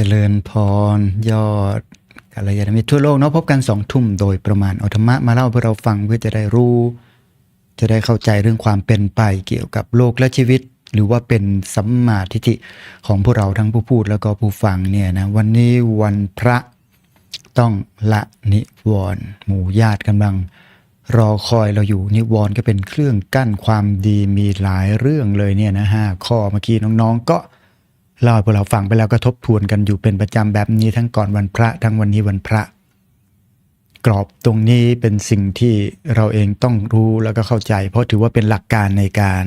เจริญพร ยอดกัลยาณมิตรทั่วโลกเนาะพบกันสองทุ่มโดยประมาณเอาธรรมะมาเล่าเพื่อเราฟังเพื่อจะได้รู้ จะได้เข้าใจเรื่องความเป็นไปเกี่ยวกับโลกและชีวิต หรือว่าเป็นสัมมาทิฏฐิของพวกเราทั้งผู้พูดแล้วก็ผู้ฟังเนี่ยนะวันนี้วันพระต้องละนิวรณ์หมู่ญาติกำลังรอคอยเราอยู่นิวรณ์ก็เป็นเครื่องกั้นความดีมีหลายเรื่องเลยเนี่ยนะห้าข้อเมื่อกี้น้องๆก็ เล่าให้พวกเราฟังไปแล้วก็ทบทวนกันอยู่เป็นประจำแบบนี้ทั้งก่อนวันพระทั้งวันนี้วันพระ กรอบตรงนี้เป็นสิ่งที่เราเองต้องรู้แล้วก็เข้าใจ เพราะถือว่าเป็นหลักการในการ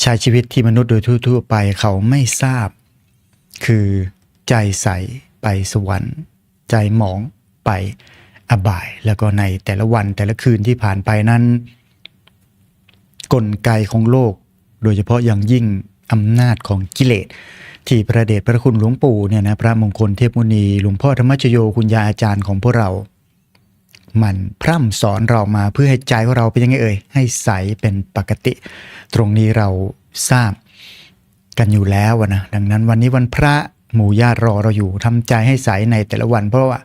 ใช้ชีวิตที่มนุษย์โดยทั่วๆไปเขาไม่ทราบ คือใจใสไปสวรรค์ ใจหมองไปอบาย แล้วก็ในแต่ละวันแต่ละคืนที่ผ่านไปนั้น กลไกของโลก โดยเฉพาะอย่างยิ่ง อำนาจของกิเลสที่พระเดชพระคุณหลวงปู่เนี่ยนะพระมงคลเทพมุนีหลวงพ่อธรรมชโยคุณยาอาจารย์ของพวกเรา มันพร่ำสอนเรามาเพื่อให้ใจของเราเป็นยังไงเอ่ยให้ใสเป็นปกติ ตรงนี้เราทราบกันอยู่แล้วนะดังนั้นวันนี้วันพระหมู่ญาติรอเราอยู่ทำใจให้ใสในแต่ละวัน เพราะว่า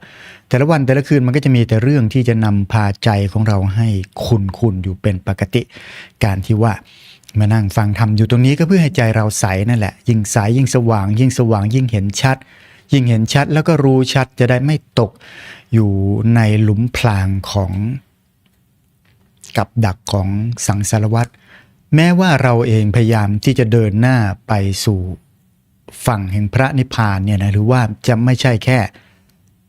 แต่ละวันแต่ละคืนมันก็จะมีแต่เรื่องที่จะนำพาใจของเราให้คุณคุณอยู่เป็นปกติ การที่ว่า มานั่งฟังทำอยู่ตรงนี้ก็เพื่อให้ใจเราใสนั่นแหละ ยิ่งใสยิ่งสว่าง ยิ่งสว่างยิ่งเห็นชัด ยิ่งเห็นชัดแล้วก็รู้ชัดจะได้ไม่ตกอยู่ในหลุมพรางของกับดักของสังสารวัตรแม้ว่าเราเองพยายามที่จะเดินหน้าไปสู่ฝั่งแห่งพระนิพพานเนี่ยนะหรือว่าจะไม่ใช่แค่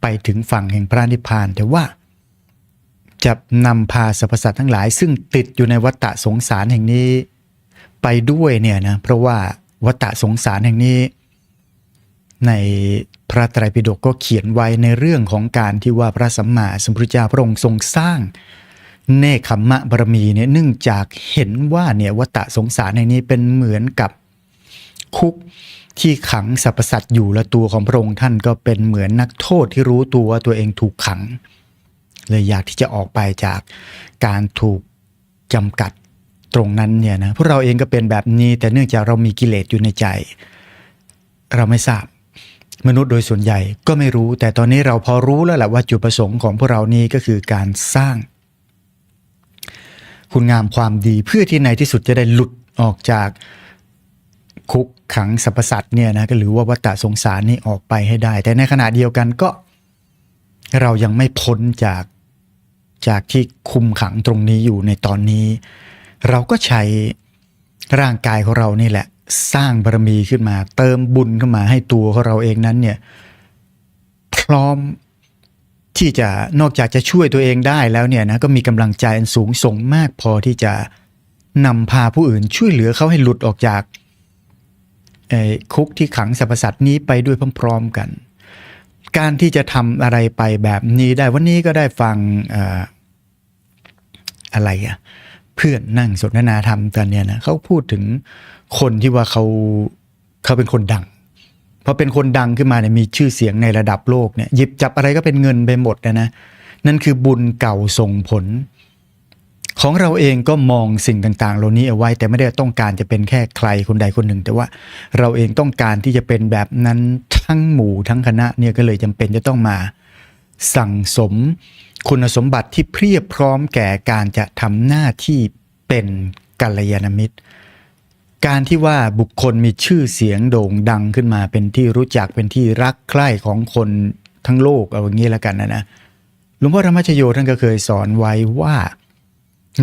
ไปถึงฝั่งแห่งพระนิพพาน แต่ว่าจะนำพาสรรพสัตว์ทั้งหลาย ซึ่งติดอยู่ในวัฏฏะสงสารแห่งนี้ ไปด้วยเนี่ยนะเพราะว่าวัฏฏะสงสารแห่งนี้ ในพระไตรปิฎกก็เขียนไว้ในเรื่องของการที่ว่าพระสัมมาสัมพุทธเจ้าพระองค์ทรงสร้างเนคขมมะบารมีเนี่ยเนื่องจากเห็นว่าเนี่ยวัฏฏะสงสารในนี้เป็นเหมือนกับคุกที่ขังสรรพสัตว์อยู่และตัวของพระองค์ท่านก็เป็นเหมือนนักโทษที่รู้ตัวว่าตัวเองถูกขัง เลยอยากที่จะออกไปจากการถูกจำกัด ตรงนั้นเนี่ยนะพวกเราเองก็เป็นแบบนี้ แต่เนื่องจากเรามีกิเลสอยู่ในใจ เราไม่ทราบมนุษย์โดยส่วนใหญ่ก็ไม่รู้ แต่ตอนนี้เราพอรู้แล้วแหละว่าจุดประสงค์ของพวกเรานี้ก็คือการสร้าง คุณงามความดีเพื่อที่ในที่สุดจะได้หลุดออกจากคุกขังสรรพสัตว์เนี่ยนะก็หรือว่าวัฏฏะสงสารนี่ออกไปให้ได้ แต่ในขณะเดียวกันก็ เรายังไม่พ้นจากจากที่คุมขังตรงนี้อยู่ในตอนนี้ เราก็ใช้ร่างกายของเรานี่แหละ สร้างบารมีขึ้นมา เติมบุญขึ้นมาให้ตัวของเราเองนั้นเนี่ยพร้อมที่จะนอกจากจะช่วยตัวเองได้แล้วเนี่ยนะก็มีกำลังใจอันสูงส่งมากพอที่จะนำพาผู้อื่นช่วยเหลือเขาให้หลุดออกจากคุกที่ขังสรรพสัตว์นี้ไปด้วยพร้อมๆกัน การที่จะทำอะไรไปแบบนี้ได้วันนี้ก็ได้ฟังอออะไรอะ เพื่อนนั่งสนทนาธรรมกันเนี่ยนะเขาพูดถึงคนที่ว่าเขาเขาเป็นคนดังพอเป็นคนดังขึ้นมาเนี่ยมีชื่อเสียงในระดับโลกเนี่ยหยิบจับอะไรก็เป็นเงินไปหมดนะนะนั่นคือบุญเก่าส่งผล ของเราเองก็มองสิ่งต่างๆ เหล่านี้เอาไว้ แต่ไม่ได้ต้องการจะเป็นแค่ใครคนใดคนหนึ่ง แต่ว่าเราเองต้องการที่จะเป็นแบบนั้นทั้งหมู่ทั้งคณะเนี่ยก็เลยจำเป็นจะต้องมาสั่งสม คุณสมบัติที่เพียบพร้อมแก่การจะทำหน้าที่เป็นกัลยาณมิตร การที่ว่าบุคคลมีชื่อเสียงโด่งดังขึ้นมาเป็นที่รู้จักเป็นที่รักใคร่ของคนทั้งโลกเอาอย่างนี้แล้วกันนะนะหลวงพ่อธรรมชโยท่านก็เคยสอนไว้ว่า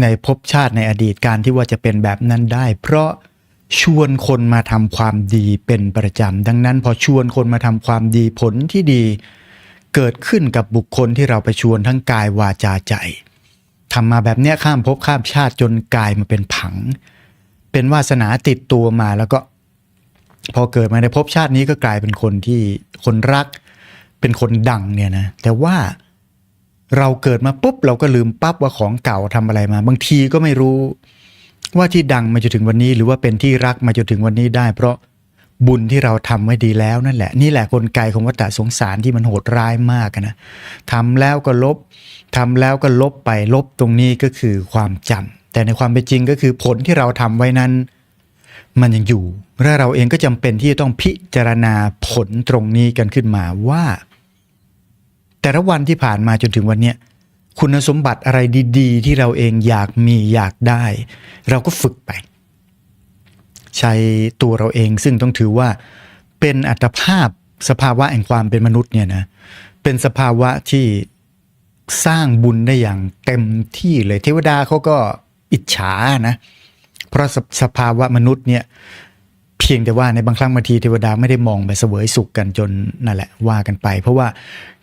ในภพชาติในอดีตการที่ว่าจะเป็นแบบนั้นได้ เพราะชวนคนมาทำความดีเป็นประจำดังนั้น พอชวนคนมาทำความดีผลที่ดี เกิดขึ้นกับบุคคลที่เราไปชวนทั้งกายวาจาใจทำมาแบบเนี้ยข้ามภพข้ามชาติจนกลายมาเป็นผัง เป็นวาสนาติดตัวมาแล้วก็ พอเกิดมาในภพชาตินี้ก็กลายเป็นคนที่คนรัก เป็นคนดังเนี่ยนะแต่ว่าเราเกิดมาปุ๊บเราก็ลืมปั๊บว่าของเก่าทำอะไรมา บางทีก็ไม่รู้ว่าที่ดังมาจนถึงวันนี้ หรือว่าเป็นที่รักมาจนถึงวันนี้ได้ เพราะ บุญที่เราทำไว้ดีแล้วนั่นแหละ นี่แหละกลไกของวัฏสงสารที่มันโหดร้ายมากนะทำแล้วก็ลบทำแล้วก็ลบไปลบตรงนี้ก็คือความจำแต่ในความเป็นจริงก็คือผลที่เราทำไว้นั้น มันยังอยู่และเราเองก็จำเป็นที่จะต้องพิจารณาผลตรงนี้กันขึ้นมาว่า แต่ละวันที่ผ่านมาจนถึงวันเนี้ยคุณสมบัติอะไรดี ๆ ที่เราเองอยากมีอยากได้ เราก็ฝึกไป ใช้ตัวเราเอง ซึ่งต้องถือว่าเป็นอัตภาพสภาวะแห่งความเป็นมนุษย์เนี่ยนะเป็นสภาวะที่สร้างบุญได้อย่างเต็มที่เลยเทวดาเขาก็อิจฉานะ เพราะสสภาวะมนุษย์เนี่ยเพียงแต่ว่าในบางครั้งบางทีเทวดาไม่ได้มองแบบเสวยสุขกันจนนั่นแหละว่ากันไป เพราะว่า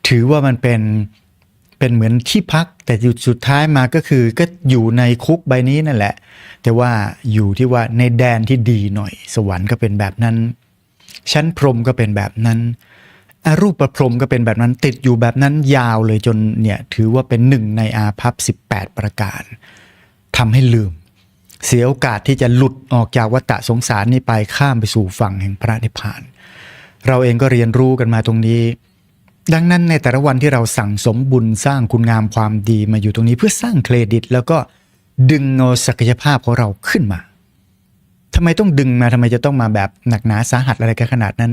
ถือว่ามันเป็น เป็นเหมือนที่พัก แต่อยู่สุดท้ายมาก็คือก็อยู่ในคุกใบนี้นั่นแหละ แต่ว่าอยู่ที่ว่าในแดนที่ดีหน่อย สวรรค์ก็เป็นแบบนั้น ชั้นพรมก็เป็นแบบนั้นอรูปประพรมก็เป็นแบบนั้นติดอยู่แบบนั้นยาวเลยจนเนี่ยถือว่าเป็นหนึ่งในอาภัพ18 ประการทำให้ลืม เสียโอกาสที่จะหลุดออกจากวัฏสงสารนี้ไปข้ามไปสู่ฝั่งแห่งพระนิพพาน เราเองก็เรียนรู้กันมาตรงนี้ ดังนั้นในแต่ละวันที่เราสั่งสมบุญสร้างคุณงามความดีมาอยู่ตรงนี้เพื่อสร้างเครดิต แล้วก็ดึงเอาศักยภาพของเราขึ้นมาทำไมต้องดึงมาทำไมจะต้องมาแบบหนักหนาสาหัสอะไรกันขนาดนั้น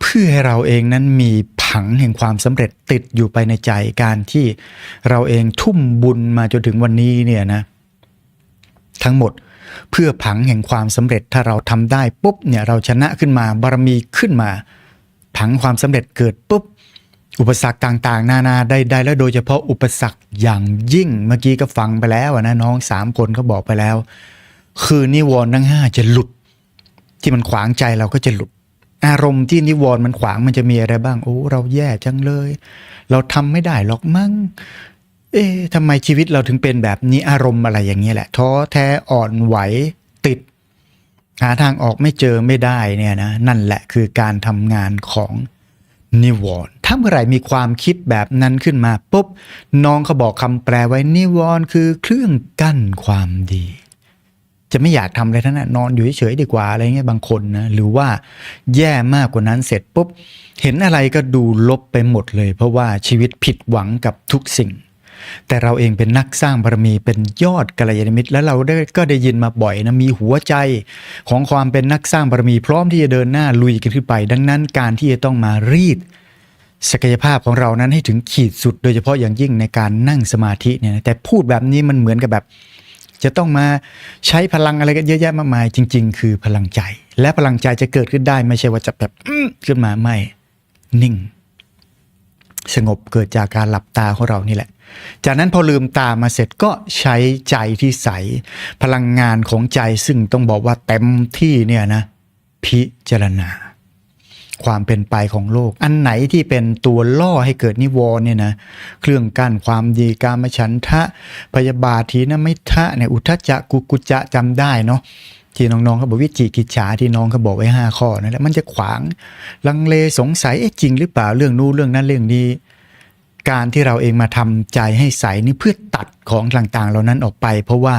เพื่อให้เราเองนั้นมีผังแห่งความสำเร็จติดอยู่ไปในใจการที่เราเองทุ่มบุญมาจนถึงวันนี้เนี่ยนะ ทั้งหมดเพื่อผังแห่งความสำเร็จถ้าเราทำได้ปุ๊บเนี่ยเราชนะขึ้นมาบารมีขึ้นมา ผังความสำเร็จเกิดปุ๊บ อุปสรรคต่างๆ นานาใดๆแล้วโดยเฉพาะอุปสรรคอย่างยิ่งเมื่อกี้ก็ฟังไปแล้วนะน้องสามคนก็บอกไปแล้ว คือนิวรณ์ทั้งห้าจะหลุด ที่มันขวางใจเราก็จะหลุด อารมณ์ที่นิวรณ์มันขวางมันจะมีอะไรบ้างโอ้เราแย่จังเลย เราทำไม่ได้หรอกมั้งเอ๊ะทำไมชีวิตเราถึงเป็นแบบนี้อารมณ์อะไรอย่างนี้ยแหละท้อแท้อ่อนไหวติด หาทางออกไม่เจอไม่ได้เนี่ยนะนั่นแหละคือการทำงานของ นิวรณ์ถ้าเมื่อไหร่มีความคิดแบบนั้นขึ้นมาปุ๊บน้องเขาบอกคำแปลไว้นิวรณ์คือเครื่องกั้นความดี จะไม่อยากทำอะไรทั้งนั้นนอนอยู่เฉยๆดีกว่าอะไรเงี้ยบางคนนะหรือว่าแย่มากกว่านั้นเสร็จปุ๊บเห็นอะไรก็ดูลบไปหมดเลย เพราะว่าชีวิตผิดหวังกับทุกสิ่ง แต่เราเองเป็นนักสร้างบารมีเป็นยอดกัลยาณมิตร แล้วเราได้ก็ได้ยินมาบ่อยนะมีหัวใจของความเป็นนักสร้างบารมี พร้อมที่จะเดินหน้าลุยกันขึ้นไป ดังนั้นการที่จะต้องมารีด ศักยภาพของเรานั้นให้ถึงขีดสุด โดยเฉพาะอย่างยิ่งในการนั่งสมาธิเนี่ยนะแต่พูดแบบนี้มันเหมือนกับแบบ จะต้องมาใช้พลังอะไรกันเยอะแยะมากมาย จริง ๆ คือพลังใจ และพลังใจจะเกิดขึ้นได้ไม่ใช่ว่าจะแบบขึ้นมาไม่นิ่ง สงบเกิดจากการหลับตาของเรานี่แหละ จากนั้นพอลืมตามาเสร็จก็ใช้ใจที่ใส พลังงานของใจซึ่งต้องบอกว่าเต็มที่เนี่ยนะ พิจารณา ความเป็นไปของโลก อันไหนที่เป็นตัวล่อให้เกิดนิวรณ์เนี่ยนะเครื่องกั้นความดีกามฉันทะ พยาบาทีนะไม่ทะเนี่ยอุทจจะกุกุจะจำได้เนาะที่น้องๆเขาบอกวิจิกิจฉาที่น้องเขาบอกไว้ห้าข้อนั่นแหละมันจะขวางลังเลสงสัยเอ๊ะจริงหรือเปล่าเรื่องนู้นเรื่องนั้นเรื่องนี้ การที่เราเองมาทำใจให้ใสนี่เพื่อตัดของต่างๆ เหล่านั้นออกไป เพราะว่า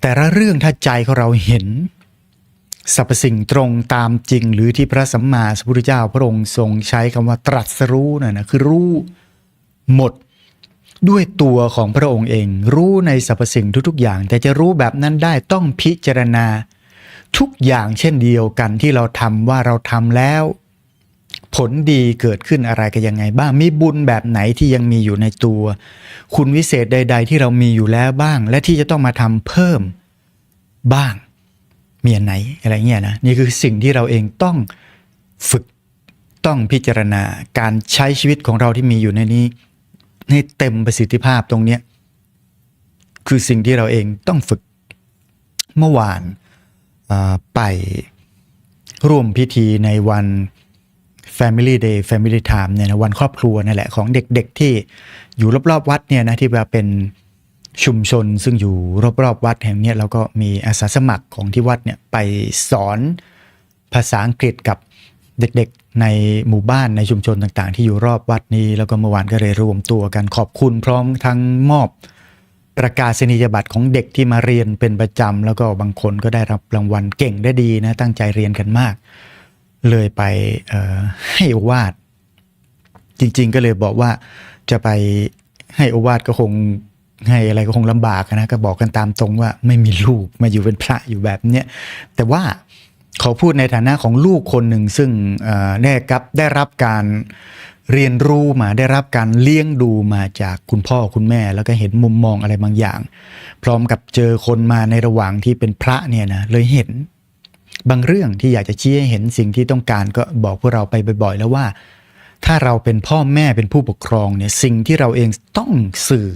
แต่ละเรื่องถ้าใจของเราเห็นสรรพสิ่งตรงตามจริง หรือที่พระสัมมาสัมพุทธเจ้าพระองค์ทรงใช้คำว่าตรัสรู้น่ะนะคือรู้หมดด้วยตัวของพระองค์เอง รู้ในสรรพสิ่งทุกๆอย่าง แต่จะรู้แบบนั้นได้ต้องพิจารณา ทุกอย่างเช่นเดียวกันที่เราทำว่าเราทำแล้ว ผลดีเกิดขึ้นอะไรกันยังไงบ้างมีบุญแบบไหนที่ยังมีอยู่ในตัว คุณวิเศษใด ๆ ที่เรามีอยู่แล้วบ้าง และที่จะต้องมาทำเพิ่มบ้างมีอันไหนอะไรเงี้ยนะนี่คือสิ่งที่เราเองต้องฝึกต้องพิจารณาการใช้ชีวิตของเราที่มีอยู่ในนี้ให้เต็มประสิทธิภาพตรงเนี้ยคือสิ่งที่เราเองต้องฝึกเมื่อวานไปร่วมพิธีในวัน Family Day Family Time เนี่ยนะวันครอบครัวนั่นแหละของเด็กๆที่อยู่รอบๆวัดเนี่ยนะที่ว่าเป็นชุมชนซึ่งอยู่รอบๆวัดแห่งนี้แล้วก็มีอาสาสมัครของที่วัดเนี่ยไปสอนภาษาอังกฤษกับเด็กๆในหมู่บ้านในชุมชนต่างๆ ที่อยู่รอบวัดนี้ แล้วก็เมื่อวานก็เลยรวมตัวกันขอบคุณพร้อมทั้งมอบประกาศนียบัตรของเด็กที่มาเรียนเป็นประจำแล้วก็บางคนก็ได้รับรางวัลเก่งได้ดีนะตั้งใจเรียนกันมาก เลยไปให้อวาดจริง ๆ ก็เลยบอกว่าจะไปให้อวาดก็คงให้อะไรก็คงลำบากนะก็บอกกันตามตรงว่าไม่มีลูกมาอยู่เป็นพระอยู่แบบเนี้ยแต่ว่าขอพูดในฐานะของลูกคนหนึ่งซึ่งเอ่อได้รับได้รับการเรียนรู้มาได้รับการเลี้ยงดูมาจากคุณพ่อคุณแม่ แล้วก็เห็นมุมมองอะไรบางอย่าง พร้อมกับเจอคนมาในระหว่างที่เป็นพระเนี่ยนะเลยเห็น บางเรื่องที่อยากจะชี้ให้เห็นสิ่งที่ต้องการก็บอกพวกเราไปบ่อยๆ แล้วว่า ถ้าเราเป็นพ่อแม่เป็นผู้ปกครองเนี่ยสิ่งที่เราเองต้องสื่อ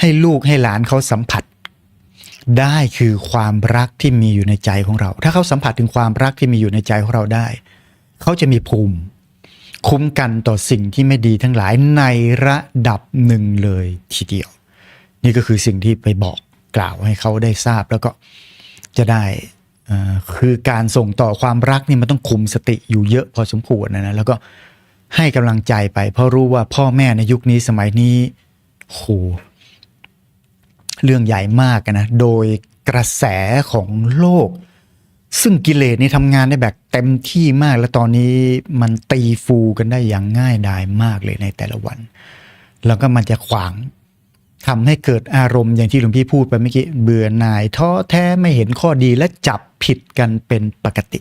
ให้ลูกให้หลานเขาสัมผัส ได้คือความรักที่มีอยู่ในใจของเรา ถ้าเขาสัมผัสถึงความรักที่มีอยู่ในใจของเราได้ เขาจะมีภูมิ คุ้มกันต่อสิ่งที่ไม่ดีทั้งหลายในระดับหนึ่งเลยทีเดียว นี่ก็คือสิ่งที่ไปบอกกล่าวให้เขาได้ทราบแล้วก็จะได้ คือการส่งต่อความรักนี่มันต้องคุมสติอยู่เยอะพอสมควรนะนะแล้วก็ให้กำลังใจไป เพราะรู้ว่าพ่อแม่ในยุคนี้สมัยนี้โหเรื่องใหญ่มากนะ โดยกระแสของโลก ซึ่งกิเลสนี่ทำงานได้แบบเต็มที่มาก และตอนนี้มันตีฟูกันได้อย่างง่ายดายมากเลยในแต่ละวัน แล้วก็มันจะขวาง ทำให้เกิดอารมณ์อย่างที่หลวงพี่พูดไปเมื่อกี้เบื่อหน่ายท้อแท้ไม่เห็นข้อดีและจับผิดกันเป็นปกติ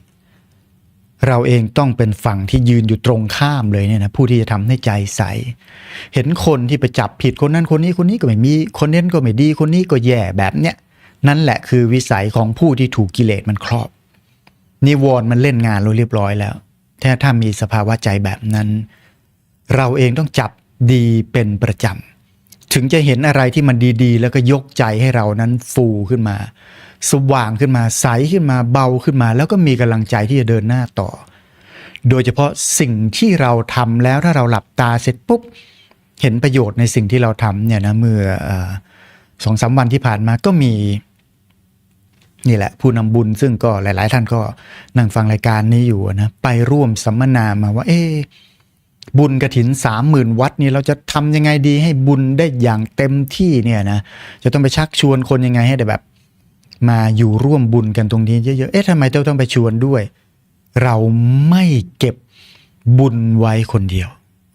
เราเองต้องเป็นฝั่งที่ยืนอยู่ตรงข้ามเลยเนี่ยนะผู้ที่จะทำให้ใจใส เห็นคนที่ไปจับผิดคนนั้นคนนี้คนนี้ก็ไม่มีคนนั้นก็ไม่ดีคนนี้ก็แย่แบบเนี้ยนั่นแหละคือวิสัยของผู้ที่ถูกกิเลสมันครอบนิวรณ์มันเล่นงานเราเรียบร้อยแล้วถ้าถ้ามีสภาวะใจแบบนั้น เราเองต้องจับดีเป็นประจำ ถึงจะเห็นอะไรที่มันดีๆ แล้วก็ยกใจให้เรานั้นฟูขึ้นมา สว่างขึ้นมาใสขึ้นมาเบาขึ้นมา แล้วก็มีกำลังใจที่จะเดินหน้าต่อ โดยเฉพาะสิ่งที่เราทำแล้วถ้าเราหลับตาเสร็จปุ๊บ เห็นประโยชน์ในสิ่งที่เราทำเนี่ยนะเมื่อสองสามวันที่ผ่านมาก็มีนี่แหละ ผู้นำบุญซึ่งก็หลาย ๆ ท่านก็นั่งฟังรายการนี้อยู่นะไปร่วมสัมมนามาว่า เอ๊ะ บุญกระถินสามหมื่นวัดนี่เราจะทำยังไงดีให้บุญได้อย่างเต็มที่เนี่ยนะจะต้องไปชักชวนคนยังไงให้ได้แบบ มาอยู่ร่วมบุญกันตรงนี้เยอะๆเอ๊ะทำไมเราต้องไปชวนด้วย เราไม่เก็บบุญไว้คนเดียว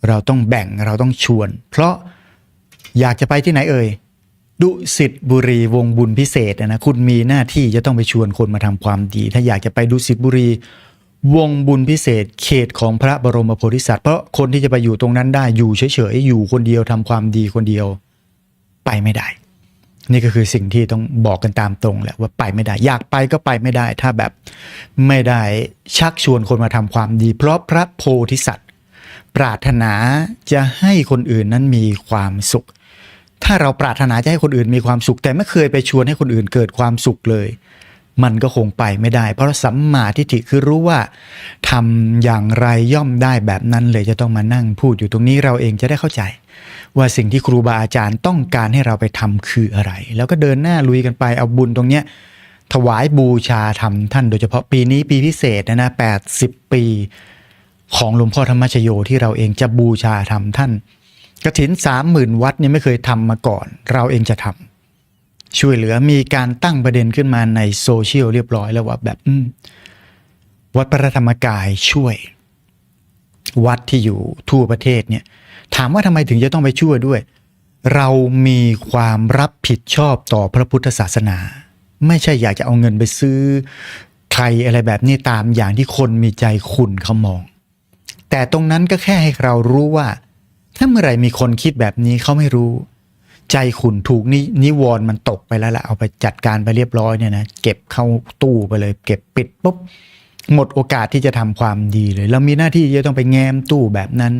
เราต้องแบ่งเราต้องชวน เพราะอยากจะไปที่ไหนเอ่ยดุสิตบุรีวงบุญพิเศษนะนะคุณมีหน้าที่จะต้องไปชวนคนมาทำความดี ถ้าอยากจะไปดุสิตบุรี วงบุญพิเศษเขตของพระบรมโพธิสัตว์เพราะคนที่จะไปอยู่ตรงนั้นได้อยู่เฉยๆอยู่คนเดียวทำความดีคนเดียวไปไม่ได้ นี่ก็คือสิ่งที่ต้องบอกกันตามตรงแหละว่าไปไม่ได้ อยากไปก็ไปไม่ได้ ถ้าแบบไม่ได้ชักชวนคนมาทำความดี เพราะพระโพธิสัตว์ ปรารถนาจะให้คนอื่นนั้นมีความสุข ถ้าเราปรารถนาจะให้คนอื่นมีความสุข แต่ไม่เคยไปชวนให้คนอื่นเกิดความสุขเลย มันก็คงไปไม่ได้ เพราะสัมมาทิฏฐิคือรู้ว่าทำอย่างไรย่อมได้แบบนั้นเลยจะต้องมานั่งพูดอยู่ตรงนี้เราเองจะได้เข้าใจ ว่าสิ่งที่ครูบาอาจารย์ต้องการให้เราไปทำคืออะไร แล้วก็เดินหน้าลุยกันไปเอาบุญตรงเนี้ยถวายบูชาธรรมท่าน โดยเฉพาะปีนี้ปีพิเศษนะนะ80ปี ของหลวงพ่อธรรมชโยที่เราเองจะบูชาธรรมท่านกระถินสามหมื่นวัดเนี่ยไม่เคยทำมาก่อน เราเองจะทำ ช่วยเหลือมีการตั้งประเด็นขึ้นมาในโซเชียลเรียบร้อยแล้วว่าแบบวัดพระธรรมกายช่วย วัดที่อยู่ทั่วประเทศเนี่ย ถามว่าทำไมถึงจะต้องไปช่วยด้วย เรามีความรับผิดชอบต่อพระพุทธศาสนา ไม่ใช่อยากจะเอาเงินไปซื้อใครอะไรแบบนี้ตามอย่างที่คนมีใจขุนเขามอง แต่ตรงนั้นก็แค่ให้เรารู้ว่า ถ้าเมื่อไหร่มีคนคิดแบบนี้เขาไม่รู้ ใจขุนถูกนินิวรณ์มันตกไปแล้วล่ะเอาไปจัดการไปเรียบร้อยเนี่ยนะเก็บเข้าตู้ไปเลย เก็บปิดปุ๊บหมดโอกาสที่จะทำความดีเลย เรามีหน้าที่จะต้องไปแง้มตู้แบบนั้น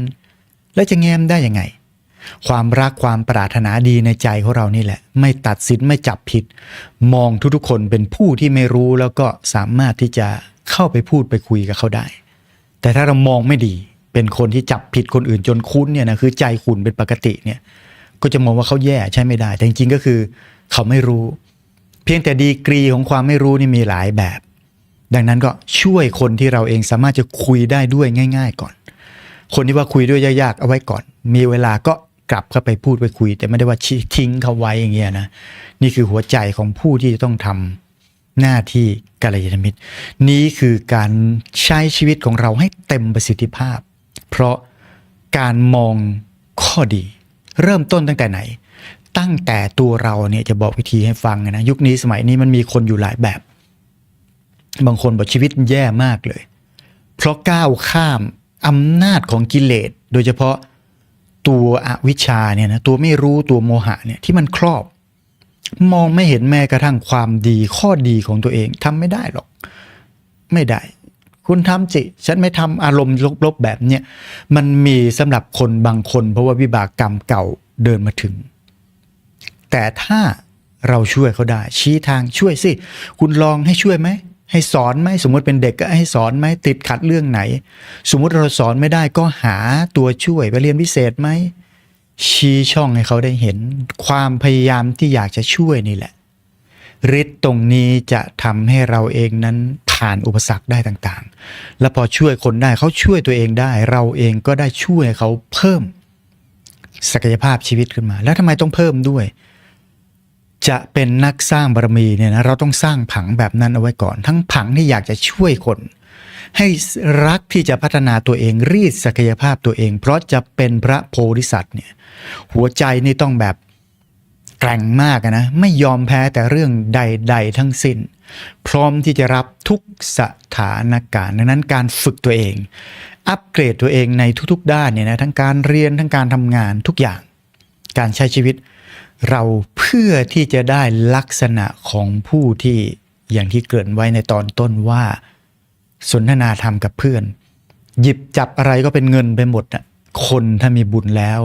แล้วจะแง้มได้ยังไง ความรักความปรารถนาดีในใจของเรานี่แหละ ไม่ตัดสินไม่จับผิด มองทุกๆคนเป็นผู้ที่ไม่รู้แล้วก็สามารถที่จะเข้าไปพูดไปคุยกับเขาได้ แต่ถ้าเรามองไม่ดี เป็นคนที่จับผิดคนอื่นจนคุ้นเนี่ยนะคือใจขุนเป็นปกติเนี่ย ก็จะมองว่าเขาแย่ใช่ไม่ได้ แต่จริงๆก็คือ เขาไม่รู้ เพียงแต่ดีกรีของความไม่รู้นี่มีหลายแบบ ดังนั้นก็ช่วยคนที่เราเองสามารถจะคุยได้ด้วยง่าย ๆ ก่อน คนที่ว่าคุยด้วยยากๆเอาไว้ก่อน มีเวลาก็กลับเข้าไปพูดไปคุย แต่ไม่ได้ว่าทิ้งเขาไว้อย่างเงี้ยนะนี่คือหัวใจของผู้ที่จะต้องทำหน้าที่กัลยาณมิตร นี้คือการใช้ชีวิตของเราให้เต็มประสิทธิภาพ เพราะการมองข้อดี เริ่มต้นตั้งแต่ไหน ตั้งแต่ตัวเราเนี่ยจะบอกวิธีให้ฟังนะยุคนี้สมัยนี้มันมีคนอยู่หลายแบบ บางคนบอกชีวิตแย่มากเลย เพราะก้าวข้ามอำนาจของกิเลส โดยเฉพาะตัวอวิชชาเนี่ยนะตัวไม่รู้ตัวโมหะเนี่ยที่มันครอบ มองไม่เห็นแม้กระทั่งความดีข้อดีของตัวเองทำไม่ได้หรอก ไม่ได้ คุณทำจิฉันไม่ทำอารมณ์ลบๆแบบเนี้ยมันมีสำหรับคนบางคน เพราะว่าวิบากกรรมเก่าเดินมาถึง แต่ถ้าเราช่วยเขาได้ ชี้ทางช่วยสิ คุณลองให้ช่วยไหม ให้สอนไหมสมมติเป็นเด็กก็ให้สอนไหมติดขัดเรื่องไหน สมมติเราสอนไม่ได้ก็หาตัวช่วยไปเรียนพิเศษไหมชี้ช่องให้เขาได้เห็น ความพยายามที่อยากจะช่วยนี่แหละฤทธิ์ตรงนี้จะทำให้เราเองนั้น ผ่านอุปสรรคได้ต่างๆ แล้วพอช่วยคนได้เขาช่วยตัวเองได้ เราเองก็ได้ช่วยเขาเพิ่มศักยภาพชีวิตขึ้นมา แล้วทำไมต้องเพิ่มด้วย จะเป็นนักสร้างบารมีเนี่ยนะเราต้องสร้างผังแบบนั้นเอาไว้ก่อน ทั้งผังที่อยากจะช่วยคน ให้รักที่จะพัฒนาตัวเองรีดศักยภาพตัวเอง เพราะจะเป็นพระโพธิสัตว์เนี่ย หัวใจนี่ต้องแบบแกร่งมากนะไม่ยอมแพ้แต่เรื่องใด ๆ ทั้งสิ้น พร้อมที่จะรับทุกสถานการณ์ดังนั้นการฝึกตัวเอง อัปเกรดตัวเองในทุกๆ ด้านเนี่ยนะทั้งการเรียนทั้งการทำงานทุกอย่าง การใช้ชีวิต เราเพื่อที่จะได้ลักษณะของผู้ที่อย่างที่เกริ่นไว้ในตอนต้นว่า สนทนาธรรมกับเพื่อน หยิบจับอะไรก็เป็นเงินไปหมดน่ะ คนถ้ามีบุญแล้ว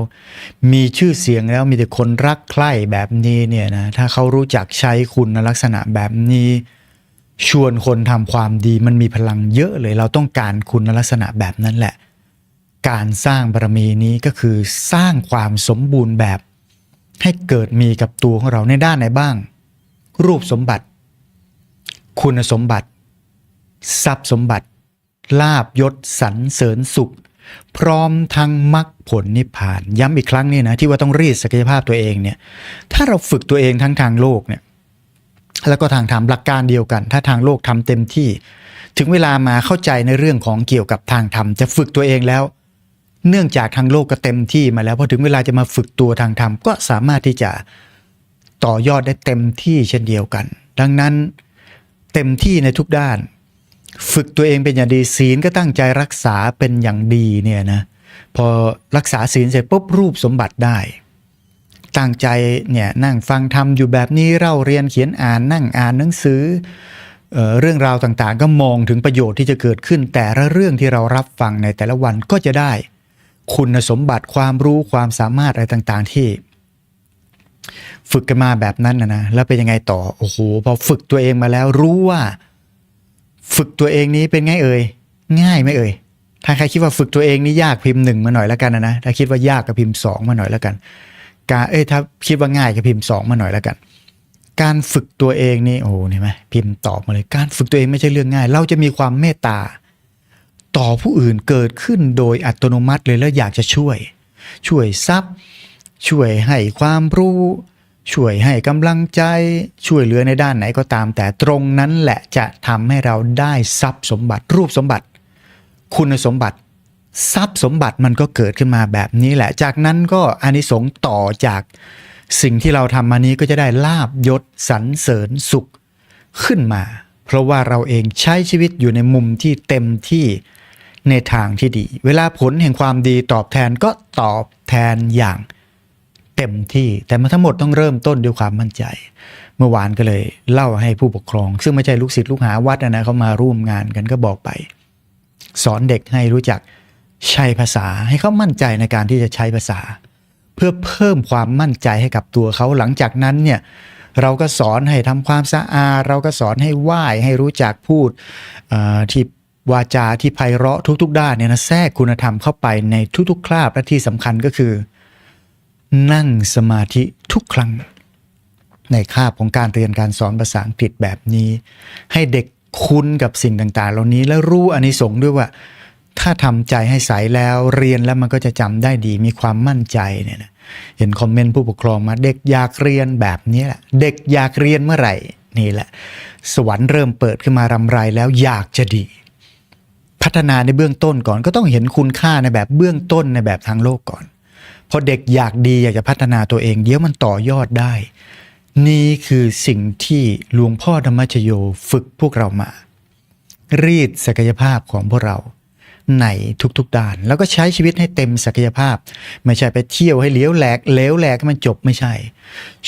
มีชื่อเสียงแล้วมีแต่คนรักใคร่แบบนี้เนี่ยนะถ้าเขารู้จักใช้คุณลักษณะแบบนี้ ชวนคนทำความดีมันมีพลังเยอะเลย เราต้องการคุณลักษณะแบบนั้นแหละ การสร้างบารมีนี้ก็คือสร้างความสมบูรณ์แบบ ให้เกิดมีกับตัวของเราในด้านไหนบ้าง รูปสมบัติ คุณสมบัติ ทรัพย์สมบัติลาบยศสรรเสริญสุข พร้อมทั้งมรรคผลนิพพาน ย้ำอีกครั้งนี่นะที่ว่าต้องรีดศักยภาพตัวเองเนี่ยถ้าเราฝึกตัวเองทั้งทางโลกเนี่ยแล้วก็ทางธรรมหลักการเดียวกัน ถ้าทางโลกทำเต็มที่ ถึงเวลามาเข้าใจในเรื่องของเกี่ยวกับทางธรรมจะฝึกตัวเองแล้ว เนื่องจากทางโลกก็เต็มที่มาแล้วพอถึงเวลาจะมาฝึกตัวทางธรรมก็สามารถที่จะต่อยอดได้เต็มที่เช่นเดียวกัน ดังนั้นเต็มที่ในทุกด้าน ฝึกตัวเองเป็นอย่างดีศีลก็ตั้งใจรักษาเป็นอย่างดีเนี่ยนะพอรักษาศีลเสร็จปุ๊บรูปสมบัติได้ ตั้งใจเนี่ยนั่งฟังธรรมอยู่แบบนี้เล่าเรียนเขียนอ่านนั่งอ่านหนังสือเอ่อเรื่องราวต่างๆ ก็มองถึงประโยชน์ที่จะเกิดขึ้น แต่ละเรื่องที่เรารับฟังในแต่ละวันก็จะได้ คุณสมบัติความรู้ความสามารถอะไรต่างๆที่ ฝึกกันมาแบบนั้นนะนะแล้วเป็นยังไงต่อโอ้โหพอฝึกตัวเองมาแล้วรู้ว่า ฝึกตัวเองนี้เป็นไงเอ่ยง่ายไหมเอ่ยถ้าใครคิดว่าฝึกตัวเองนี่ยากพิมพ์หนึ่งมาหน่อยแล้วกันนะถ้าคิดว่ายากก็พิมพ์สองมาหน่อยแล้วกัน การเอ้ยถ้าคิดว่าง่ายก็พิมพ์สองมาหน่อยแล้วกัน การฝึกตัวเองนี่โอ้โหเห็นไหมพิมพ์ตอบมาเลย การฝึกตัวเองไม่ใช่เรื่องง่าย เราจะมีความเมตตา ต่อผู้อื่นเกิดขึ้นโดยอัตโนมัติเลยแล้วอยากจะช่วย ช่วยทรัพย์ ช่วยให้ความรู้ ช่วยให้กำลังใจช่วยเหลือในด้านไหนก็ตาม แต่ตรงนั้นแหละจะทำให้เราได้ทรัพย์สมบัติรูปสมบัติ คุณสมบัติ ทรัพย์สมบัติมันก็เกิดขึ้นมาแบบนี้แหละ จากนั้นก็อานิสงส์ต่อจากสิ่งที่เราทำมานี้ก็จะได้ลาบยศสรรเสริญสุขขึ้นมา เพราะว่าเราเองใช้ชีวิตอยู่ในมุมที่เต็มที่ในทางที่ดี เวลาผลแห่งความดีตอบแทนก็ตอบแทนอย่าง เต็มที่ แต่มาทั้งหมดต้องเริ่มต้นด้วยความมั่นใจ เมื่อวานก็เลยเล่าให้ผู้ปกครอง ซึ่งไม่ใช่ลูกศิษย์ลูกหาวัดนะนะเขามาร่วมงานกันก็บอกไป สอนเด็กให้รู้จักใช้ภาษาให้เขามั่นใจในการที่จะใช้ภาษา เพื่อเพิ่มความมั่นใจให้กับตัวเขาหลังจากนั้นเนี่ยเราก็สอนให้ทำความสะอาด เราก็สอนให้ไหว้ให้รู้จักพูดอ่อที่วาจาที่ไพเราะทุก ๆ ด้านเนี่ยนะแทรกคุณธรรมเข้าไปในทุก ๆ คราบและที่สำคัญก็คือ นั่งสมาธิทุกครั้ง ในคาบของการเรียนการสอนภาษาอังกฤษแบบนี้ ให้เด็กคุ้นกับสิ่งต่างๆ เหล่านี้และรู้อานิสงส์ด้วยว่า ถ้าทำใจให้ใสแล้วเรียนแล้วมันก็จะจำได้ดีมีความมั่นใจเนี่ยนะเห็นคอมเมนต์ผู้ปกครองมาเด็กอยากเรียนแบบนี้แหละ เด็กอยากเรียนเมื่อไหร่นี่แหละ สวรรค์เริ่มเปิดขึ้นมารำไรแล้วอยากจะดี พัฒนาในเบื้องต้นก่อนก็ต้องเห็นคุณค่าในแบบเบื้องต้นในแบบทางโลกก่อน พอเด็กอยากดีอยากจะพัฒนาตัวเอง เดี๋ยวมันต่อยอดได้ นี่คือสิ่งที่หลวงพ่อธรรมชโยฝึกพวกเรามา รีดศักยภาพของพวกเราในทุกๆด้าน แล้วก็ใช้ชีวิตให้เต็มศักยภาพ ไม่ใช่ไปเที่ยวให้เลี้ยวแหลกเลี้ยวแหลกให้มันจบไม่ใช่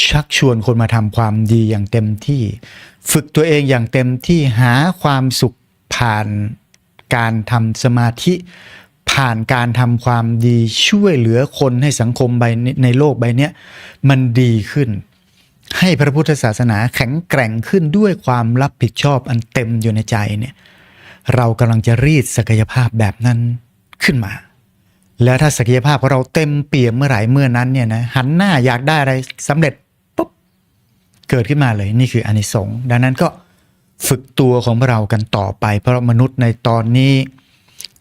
ชักชวนคนมาทำความดีอย่างเต็มที่ ฝึกตัวเองอย่างเต็มที่หาความสุขผ่านการทำสมาธิ ผ่านการทำความดีช่วยเหลือคนให้สังคมใบนี้ในโลกใบนี้มันดีขึ้น ให้พระพุทธศาสนาแข็งแกร่งขึ้นด้วยความรับผิดชอบอันเต็มอยู่ในใจเนี่ยเรากำลังจะรีดศักยภาพแบบนั้นขึ้นมา แล้วถ้าศักยภาพของเราเต็มเปี่ยมเมื่อไหร่เมื่อนั้นเนี่ยนะหันหน้าอยากได้อะไรสำเร็จปุ๊บเกิดขึ้นมาเลยนี่คืออานิสงส์ดังนั้นก็ฝึกตัวของเรากันต่อไป เพราะมนุษย์ในตอนนี้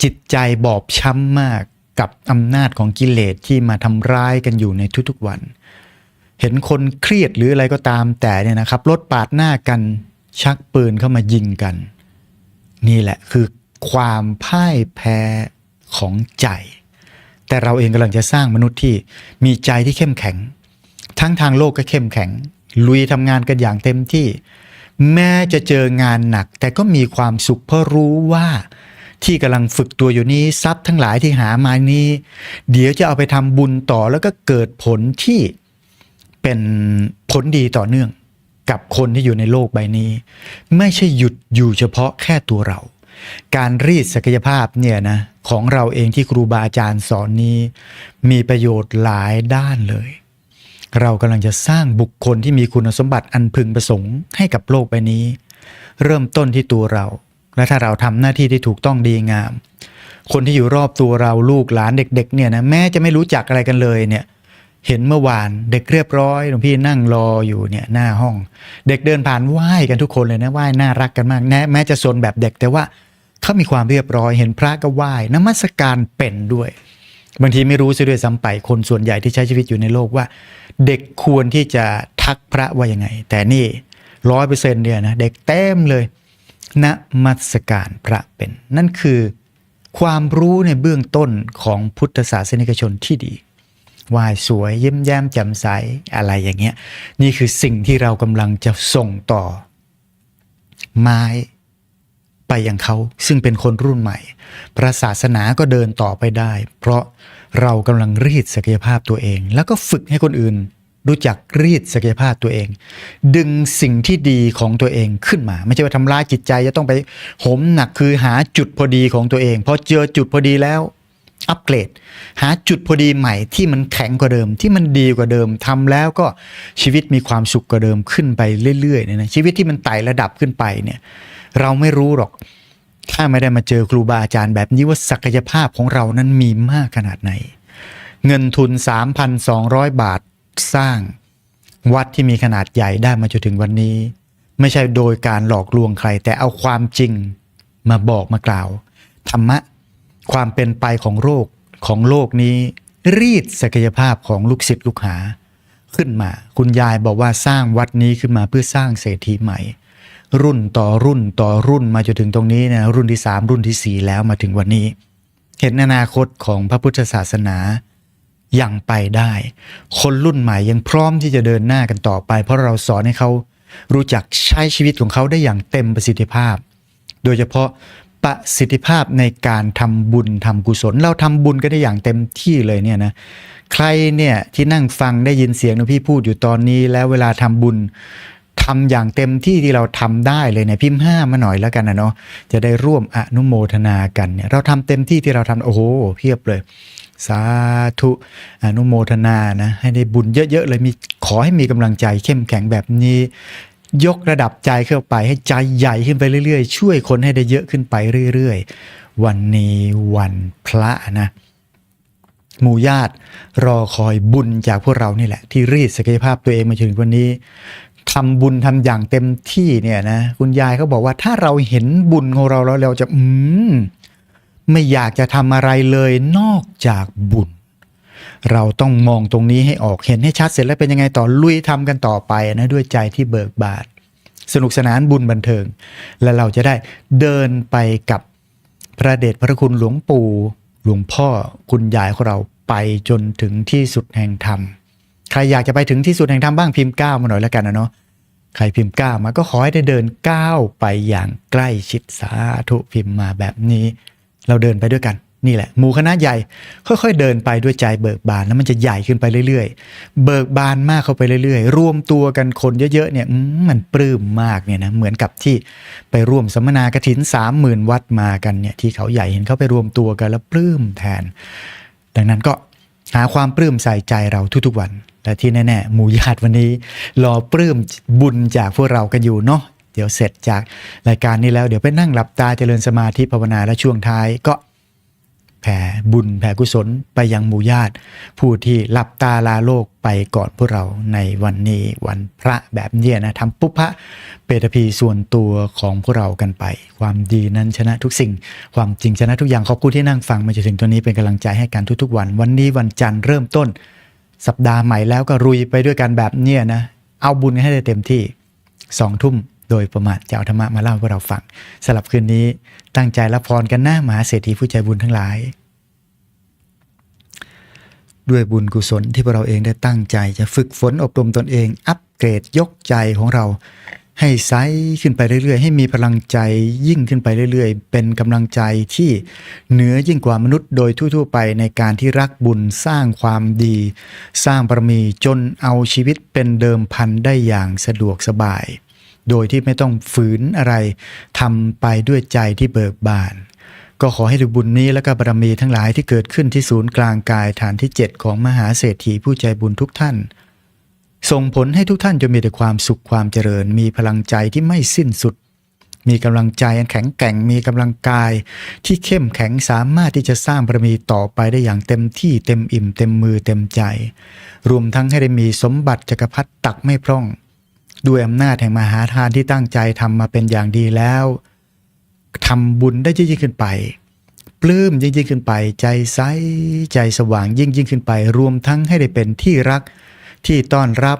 จิตใจบอบช้ำมากกับอำนาจของกิเลสที่มาทำร้ายกันอยู่ในทุกๆวัน เห็นคนเครียดหรืออะไรก็ตามแต่เนี่ยนะครับรถปาดหน้ากันชักปืนเข้ามายิงกัน นี่แหละคือความพ่ายแพ้ของใจ แต่เราเองกำลังจะสร้างมนุษย์ที่มีใจที่เข้มแข็ง ทั้งทางโลกก็เข้มแข็ง ลุยทำงานกันอย่างเต็มที่ แม้จะเจองานหนัก แต่ก็มีความสุขเพราะรู้ว่า ที่กำลังฝึกตัวอยู่นี้ทรัพย์ทั้งหลายที่หามานี้ เดี๋ยวจะเอาไปทำบุญต่อแล้วก็เกิดผลที่เป็นผลดีต่อเนื่องกับคนที่อยู่ในโลกใบนี้ ไม่ใช่หยุดอยู่เฉพาะแค่ตัวเรา การรีดศักยภาพเนี่ยนะของเราเองที่ครูบาอาจารย์สอนนี้ มีประโยชน์หลายด้านเลย เรากำลังจะสร้างบุคคลที่มีคุณสมบัติอันพึงประสงค์ให้กับโลกใบนี้ เริ่มต้นที่ตัวเรา และถ้าเราทำหน้าที่ที่ถูกต้องดีงาม คนที่อยู่รอบตัวเราลูกหลานเด็ก ๆ เนี่ยนะแม้จะไม่รู้จักอะไรกันเลยเนี่ยเห็นเมื่อวานเด็กเรียบร้อยหลวงพี่นั่งรออยู่เนี่ยหน้าห้อง เด็กเดินผ่านไหว้กันทุกคนเลยนะไหว้น่ารักกันมากแม้แม้จะซนแบบเด็กแต่ว่าเขามีความเรียบร้อย เห็นพระก็ไหว้นมัสการเป็นด้วย บางทีไม่รู้ซะด้วยซ้ำไปคนส่วนใหญ่ที่ใช้ชีวิตอยู่ในโลกว่า เด็กควรที่จะทักพระว่ายังไง แต่นี่ร้อยเปอร์เซ็นต์เนี่ยนะเด็กเต็มเลย นมัสการพระเป็น นั่นคือความรู้ในเบื้องต้นของพุทธศาสนิกชนที่ดีวายสวยเยิ้มแย้มแจ่มใสอะไรอย่างเงี้ย นี่คือสิ่งที่เรากำลังจะส่งต่อ ไม้ไปยังเขาซึ่งเป็นคนรุ่นใหม่ พระศาสนาก็เดินต่อไปได้ เพราะเรากำลังรีดศักยภาพตัวเอง แล้วก็ฝึกให้คนอื่น รู้จักรีดศักยภาพตัวเอง ดึงสิ่งที่ดีของตัวเองขึ้นมา ไม่ใช่ว่าทำร้ายจิตใจจะต้องไปโหมหนักคือหาจุดพอดีของตัวเองพอเจอจุดพอดีแล้วอัปเกรด หาจุดพอดีใหม่ที่มันแข็งกว่าเดิมที่มันดีกว่าเดิมทำแล้วก็ชีวิตมีความสุขกว่าเดิมขึ้นไปเรื่อยๆเนี่ยนะชีวิตที่มันไต่ระดับขึ้นไปเนี่ยเราไม่รู้หรอก ถ้าไม่ได้มาเจอครูบาอาจารย์แบบนี้ว่าศักยภาพของเรานั้นมีมากขนาดไหน เงินทุน 3,200 บาท สร้าง วัดที่มีขนาดใหญ่ได้มาจนถึงวันนี้ ไม่ใช่โดยการหลอกลวงใคร แต่เอาความจริงมาบอกมากล่าว ธรรมะความเป็นไปของโลกของโลกนี้ รีดศักยภาพของลูกศิษย์ลูกหาขึ้นมา คุณยายบอกว่าสร้างวัดนี้ขึ้นมาเพื่อสร้างเศรษฐีใหม่ รุ่นต่อรุ่นต่อรุ่นมาจนถึงตรงนี้นะรุ่นที่สามรุ่นที่สี่แล้วมาถึงวันนี้ เห็นอนาคตของพระพุทธศาสนา ยังไปได้ คนรุ่นใหม่ยังพร้อมที่จะเดินหน้ากันต่อไป เพราะเราสอนให้เขารู้จักใช้ชีวิตของเขาได้อย่างเต็มประสิทธิภาพ โดยเฉพาะประสิทธิภาพในการทำบุญทำกุศล เราทำบุญก็ได้อย่างเต็มที่เลยเนี่ยนะใครเนี่ยที่นั่งฟังได้ยินเสียงหลวงพี่พูดอยู่ตอนนี้ แล้วเวลาทำบุญทำอย่างเต็มที่ที่เราทำได้เลยเนี่ยพิมพ์ห้ามาหน่อยแล้วกันนะเนาะจะได้ร่วมอนุโมทนากันเนี่ยเราทำเต็มที่ที่เราทำโอ้โหเพียบเลย สาธุอนุโมทนานะให้ได้บุญเยอะๆเลยมีขอให้มีกำลังใจเข้มแข็งแบบนี้ ยกระดับใจเข้าไปให้ใจใหญ่ขึ้นไปเรื่อยๆ ช่วยคนให้ได้เยอะขึ้นไปเรื่อยๆ วันนี้วันพระนะหมู่ญาติรอคอยบุญจากพวกเรานี่แหละ ที่รีดศักยภาพตัวเองมาถึงวันนี้ทำบุญทำอย่างเต็มที่เนี่ยนะคุณยายเขาบอกว่าถ้าเราเห็นบุญของเราแล้วเราจะอืม ไม่อยากจะทำอะไรเลยนอกจากบุญ เราต้องมองตรงนี้ให้ออกเห็นให้ชัดเสร็จแล้วเป็นยังไงต่อลุยทำกันต่อไปนะด้วยใจที่เบิกบานสนุกสนานบุญบันเทิง และเราจะได้เดินไปกับพระเดชพระคุณหลวงปู่หลวงพ่อคุณยายของเราไปจนถึงที่สุดแห่งธรรม ใครอยากจะไปถึงที่สุดแห่งธรรมบ้างพิมพ์ก้าวมาหน่อยแล้วกันนะเนาะใครพิมพ์ก้าวมาก็ขอให้ได้เดินก้าวไปอย่างใกล้ชิดสาธุพิมพ์มาแบบนี้ เราเดินไปด้วยกันนี่แหละหมู่คณะใหญ่ค่อยๆเดินไปด้วยใจเบิกบานแล้วมันจะใหญ่ขึ้นไปเรื่อยๆ เบิกบานมากเข้าไปเรื่อยๆ รวมตัวกันคนเยอะๆเนี่ยมันปลื้มมากเนี่ยนะเหมือนกับที่ไปร่วมสัมมนากระถินสามหมื่นวัดมากันเนี่ยที่เขาใหญ่เห็นเขาไปรวมตัวกันแล้วปลื้มแทน ดังนั้นก็หาความปลื้มใส่ใจเราทุกๆวันและที่แน่ๆหมู่ญาติวันนี้รอปลื้มบุญจากพวกเรากันอยู่เนาะ เดี๋ยวเสร็จจากรายการนี้แล้วเดี๋ยวไปนั่งหลับตาเจริญสมาธิภาวนาและช่วงท้ายก็แผ่บุญแผ่กุศลไปยังหมู่ญาติ ผู้ที่หลับตาลาโลกไปก่อนพวกเราในวันนี้วันพระแบบนี้นะทำปุ๊บพระเปตพีส่วนตัวของพวกเรากันไป ความดีนั้นชนะทุกสิ่ง ความจริงชนะทุกอย่างขอบคุณที่นั่งฟังมาจนถึงตัวนี้เป็นกำลังใจให้กันทุกๆ วัน วันนี้วันจันทร์เริ่มต้น สัปดาห์ใหม่แล้วก็รุยไปด้วยกันแบบเนี้นะเอาบุญให้ได้เต็มที่สองทุ่ม โดยประมาทจะเอาธรรมะมาเล่าให้พวกเราฟังสลับคืนนี้ตั้งใจรับพรกันนะมหาเศรษฐีผู้ใจบุญทั้งหลาย ด้วยบุญกุศลที่พวกเราเองได้ตั้งใจจะฝึกฝนอบรมตนเอง อัปเกรดยกใจของเรา ให้ไซขึ้นไปเรื่อยๆ ให้มีพลังใจยิ่งขึ้นไปเรื่อยๆ เป็นกำลังใจที่เหนือยิ่งกว่ามนุษย์โดยทั่วๆ ไปในการที่รักบุญสร้างความดี สร้างบารมีจนเอาชีวิตเป็นเดิมพันได้อย่างสะดวกสบาย โดยที่ไม่ต้องฝืนอะไรทำไปด้วยใจที่เบิกบาน ก็ขอให้ด้วยบุญนี้และก็บารมีทั้งหลายที่เกิดขึ้นที่ศูนย์กลางกายฐานที่ 7 ของมหาเศรษฐีผู้ใจบุญทุกท่าน ส่งผลให้ทุกท่านจะมีแต่ความสุขความเจริญ มีพลังใจที่ไม่สิ้นสุด มีกำลังใจอันแข็งแกร่งมีกำลังกาย ที่เข้มแข็งสามารถที่จะสร้างบารมีต่อไปได้อย่างเต็มที่เต็มอิ่มเต็มมือเต็มใจ รวมทั้งให้ได้มีสมบัติจักรพรรดิตักไม่พร่อง ด้วยอำนาจแห่งมหาทานที่ตั้งใจทำมาเป็นอย่างดีแล้วทำบุญได้ยิ่งๆขึ้นไป ปลื้มยิ่งยิ่งขึ้นไป ใจใสใจสว่างยิ่งยิ่งขึ้นไป รวมทั้งให้ได้เป็นที่รักที่ต้อนรับ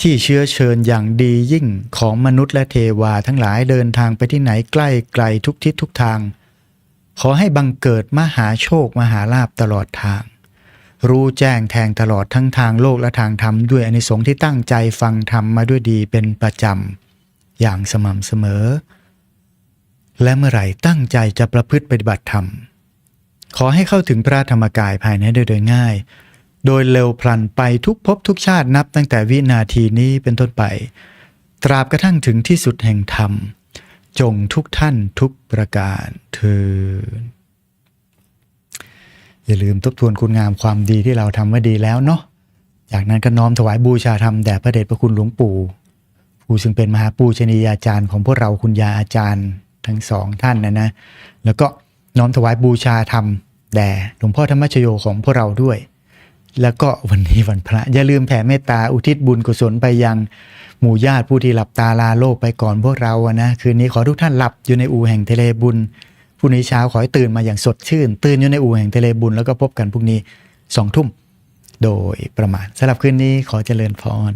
ที่เชื้อเชิญอย่างดียิ่งของมนุษย์และเทวาทั้งหลายเดินทางไปที่ไหนใกล้ไกลทุกทิศทุกทาง ขอให้บังเกิดมหาโชคมหาลาภตลอดทาง รู้แจ้งแทงตลอดทั้งทางโลกและทางธรรมด้วยอนิสงส์ที่ตั้งใจฟังธรรมมาด้วยดีเป็นประจำอย่างสม่ำเสมอ และเมื่อไหร่ตั้งใจจะประพฤติปฏิบัติธรรม ขอให้เข้าถึงพระธรรมกายภายในโดยง่าย โดยเร็วพลันไปทุกภพทุกชาตินับตั้งแต่วินาทีนี้เป็นต้นไป ตราบกระทั่งถึงที่สุดแห่งธรรม จงทุกท่านทุกประการเธอ อย่าลืมทบทวนคุณงามความดีที่เราทำไว้ดีแล้วเนาะจากนั้นก็น้อมถวายบูชาธรรมแด่พระเดชพระคุณหลวงปู่ผู้ซึ่งเป็นมหาปูชนียาจารย์ของพวกเราคุณยาอาจารย์ทั้งสองท่านนะนะแล้วก็น้อมถวายบูชาธรรมแด่หลวงพ่อธรรมชโยของพวกเราด้วย แล้วก็วันนี้วันพระ อย่าลืมแผ่เมตตาอุทิศบุญกุศลไปยังหมู่ญาติผู้ที่หลับตาลาโลกไปก่อนพวกเราอะนะคืนนี้ขอทุกท่านหลับอยู่ในอู่แห่งทะเลบุญ รุ่งนี้เช้าขอให้ตื่นมาอย่างสดชื่น ตื่นอยู่ในอู่แห่งทะเลบุญแล้วก็พบกันพรุ่งนี้สองทุ่ม โดยประมาณสำหรับคืนนี้ขอเจริญพร